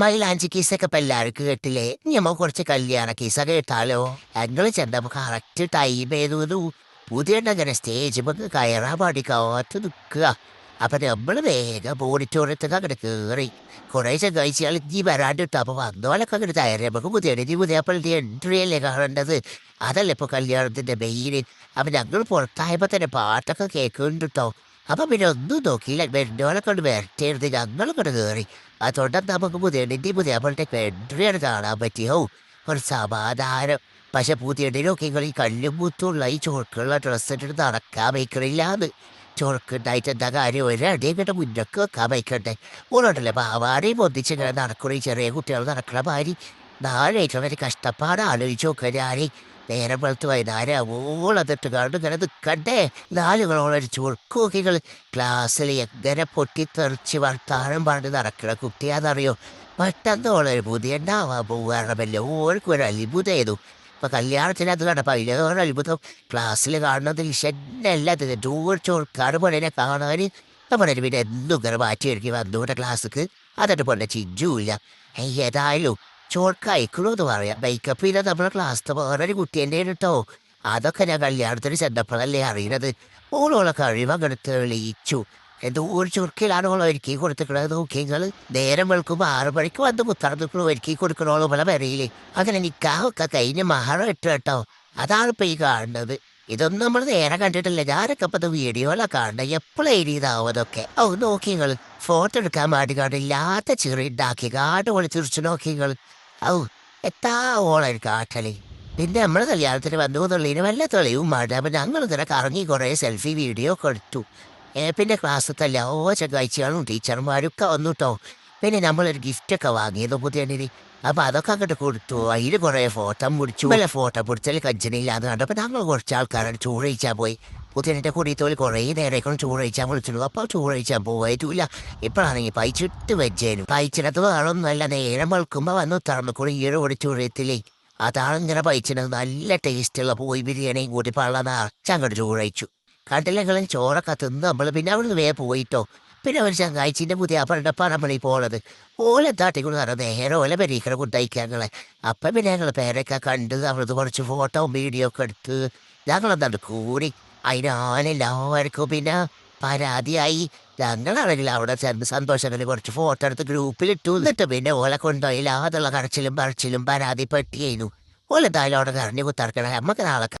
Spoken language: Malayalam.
മൈലാഞ്ചി കീസൊക്കെ എല്ലാവർക്കും കേട്ടില്ലേ? ഞമ്മ കുറച്ച് കല്യാണ കീസ കേട്ടാലോ? ഞങ്ങൾ ചെന്നപ്പോ കറക്റ്റ് ടൈം ചെയ്തു പുതിയ അങ്ങനെ സ്റ്റേജ് വന്ന് കയറാൻ പാടി കാത്തു നിൽക്കുക. അപ്പൊ നമ്മൾ വേഗം ഓഡിറ്റോറിയത്തൊക്കെ അങ്ങോട്ട് കേറി. കുറെ ചങ്ങാഴ്ചകൾ ഈ വരാണ്ടിട്ട് അപ്പൊ വന്നോലൊക്കെ അങ്ങോട്ട് തയ്യാറി നമുക്ക് പുതിയ പുതിയ അപ്പോഴത്തെ എൻട്രി അല്ലേ കാണേണ്ടത്? അതല്ലേ ഇപ്പൊ കല്യാണത്തിന്റെ മെയിൻ അപ്പൊ ഞങ്ങൾ പുറത്തായപ്പോ തന്നെ പാട്ടൊക്കെ കേൾക്കുന്നുണ്ട് കേട്ടോ അപ്പൊ പിന്നെ ഒന്നും നോക്കിയില്ല. വെണ്ടോളെ കൊണ്ട് വരട്ടേരുത് ഞങ്ങൾ കൊണ്ട് കയറി അതുകൊണ്ടാണ് നമുക്ക് പുതിയണ്ണിന്റെ പുതിയ പോലത്തെ എൻട്രിയാണ് കാണാൻ പറ്റിയോ ഒരു സമാധാനം. പക്ഷെ പുതിയണ്ണിനൊക്കെ നിങ്ങൾ ഈ കല്ലും മുത്തുള്ള ഈ ചോർക്കുള്ള ഡ്രസ്സ് ഇട്ടിട്ട് നടക്കാൻ വയ്ക്കണില്ല എന്ന് ചോർക്കുണ്ടായിട്ട് എന്താ കാര്യം? ഒരടി കേട്ട മുന്നൊക്കെ വെക്കാൻ വയ്ക്കണ്ടേ? ഓരോട്ടല്ലേ പാവാടയും ഒന്നിച്ചിങ്ങനെ നടക്കണ. ചെറിയ കുട്ടികൾ നടക്കണ മാതിരി. നാളേറ്റവും വലിയ കഷ്ടപ്പാട് ആലോചിച്ച് നോക്കുക ഞാനേ നേരം വെളുത്ത് വൈകുന്നേരം അവളതിട്ട് കണ്ടു ഇങ്ങനെ നിൽക്കണ്ടേ നാലുകളോളൊരു ചുരുക്കോക്കികൾ ക്ലാസ്സിൽ എങ്ങനെ പൊട്ടിത്തെറിച്ച് വർത്താനം പറഞ്ഞ് നടക്കണ കുട്ടിയാണെന്നറിയോ? പെട്ടെന്ന് ഓളൊരു പുതിയ ഉണ്ടാവാൻ പോകാറമല്ലോ ഓൾക്ക് ഒരു അത്ഭുതമായിരുന്നു ഇപ്പൊ കല്യാണത്തിന് അത് കണ്ടപ്പോ ഒരു അത്ഭുതം. ക്ലാസ്സിൽ കാണുന്നത് ഇഷന്നല്ല ടൂർ ചൊറുക്കാട് പോലെ കാണാൻ. നമ്മുടെ പിന്നെ എന്തും ഇങ്ങനെ മാറ്റി ഒരുക്കി വന്നു ക്ലാസ്സിക്ക് അതിട്ട് പോലെ ചിഞ്ചുമില്ല ഏതായാലും ചോർക്കയക്കുള്ളൂ എന്ന് പറയാം. മേക്കപ്പ് ചെയ്ത നമ്മുടെ ക്ലാസ്സിലെ വേറൊരു കുട്ടീന്റെ കേട്ടോ അതൊക്കെ ഞാൻ കല്യാണത്തിന് ചെന്നപ്പോഴല്ലേ അറിയണത്. ഓളോളെ കഴിവ് അങ്ങനെ തെളിയിച്ചു. എന്തോ ഒരു ചുരുക്കിലാണ് ഓളെ ഒരുക്കി കൊടുത്തിക്കണത് നിങ്ങൾ നേരം വെളുക്കുമ്പോൾ ആറ് മണിക്ക് വന്ന് മുത്തറന്നിക്കണു ഒരുക്കി കൊടുക്കണോളൂ പല പറയില്ലേ അങ്ങനെ നിക്കാഹൊക്കെ കഴിഞ്ഞ് മഹളം ഇട്ട് കേട്ടോ. അതാണ് ഇപ്പം ഈ കാണുന്നത്. ഇതൊന്നും നമ്മൾ നേരെ കണ്ടിട്ടില്ല. ഞാനൊക്കെ ഇപ്പൊ വീഡിയോയിലൊക്കെ കാണുന്നത് എപ്പോഴും ഇതാവും അതൊക്കെ? ഓ നോക്കിങ്ങൾ ഫോട്ടോ എടുക്കാൻ വേണ്ടി കാണില്ലാത്ത ചെറിയ ഉണ്ടാക്കി കാട് പോലെ നോക്കി നിങ്ങൾ ഔ എത്താ ഓളൊരു കാട്ടലി. പിന്നെ നമ്മൾ കല്യാണത്തിന് വന്നു എന്നുള്ളതിന് വല്ല തെളിവും വേണ്ട. അപ്പം ഞങ്ങൾ ഇങ്ങനെ കറങ്ങി കുറേ സെൽഫി വീഡിയോ ഒക്കെ എടുത്തു. പിന്നെ ക്ലാസ്സിലത്തെ ഓ ചെക്കാഴ്ചകളും ടീച്ചർമാരും ഒക്കെ വന്നു കേട്ടോ പിന്നെ നമ്മളൊരു ഗിഫ്റ്റൊക്കെ വാങ്ങിയത് പുതിയണിന് അപ്പം അതൊക്കെ അങ്ങോട്ട് കൊടുത്തു. അതിൽ കുറേ ഫോട്ടോ പിടിച്ചു വല്ല ഫോട്ടോ പിടിച്ചാൽ കഞ്ചനയില്ലാന്ന് കണ്ടപ്പോൾ ഞങ്ങൾ കുറച്ച് ആൾക്കാരോട് ചോറ് പോയി. പുതിയണിന്റെ കുടിത്തോൽ കുറേ നേരേക്കൊണ്ട് ചോറ് കഴിച്ചാൽ വിളിച്ചിരുന്നു. അപ്പോൾ ചോറ് കഴിച്ചാൽ പോയിട്ടില്ല ഇപ്പോഴാണെങ്കിൽ പൈച്ചിട്ട് വെച്ചേനും. പൈച്ചിനത്ത് വേറൊന്നുമല്ല. നേരം വെളുക്കുമ്പോൾ വന്ന് തറന്നുകൂടി ഈഴ ഓടിച്ചോറയത്തില്ലേ അതാണ് ഇങ്ങനെ പൈച്ചിനത്. നല്ല ടേസ്റ്റുള്ള പോയി ബിരിയാണിയും കൂട്ടി പള്ളനാ ചങ്ങോട്ട് ചോറ് കഴിച്ചു കണ്ടില്ലെങ്കിലും ചോറൊക്കെ തിന്ന് നമ്മൾ പിന്നെ അവിടുന്ന് വേ പോയിട്ടോ. പിന്നെ ഒരു ചങ്ങാഴ്ചന്റെ പുതിയ പറഞ്ഞ പറമ്പളി പോണത്. ഓലെ താട്ടിക്കൊണ്ട് നടന്ന് നേരെ ഓലെ കൊണ്ടയക്കുക ഞങ്ങളെ. അപ്പം പിന്നെ ഞങ്ങൾ പേരൊക്കെ കണ്ട് അവിടുന്ന് കുറച്ച് ഫോട്ടോ വീഡിയോ ഒക്കെ എടുത്ത് ഞങ്ങളെന്താണ്ട് കൂടി. അതിനാലെല്ലാവർക്കും പിന്നെ പരാതിയായി. ഞങ്ങളാണെങ്കിൽ അവിടെ ചെന്ന് സന്തോഷങ്ങളിൽ കുറച്ച് ഫോട്ടോ എടുത്ത് ഗ്രൂപ്പിൽ ഇട്ടു. എന്നിട്ട് പിന്നെ ഓലെ കൊണ്ടുപോയില്ല അതുള്ള കരച്ചിലും പറച്ചിലും പരാതി ഓലെന്തായാലും അവിടെ കറഞ്ഞ് കുത്തറക്കണം നമുക്ക് നാളെ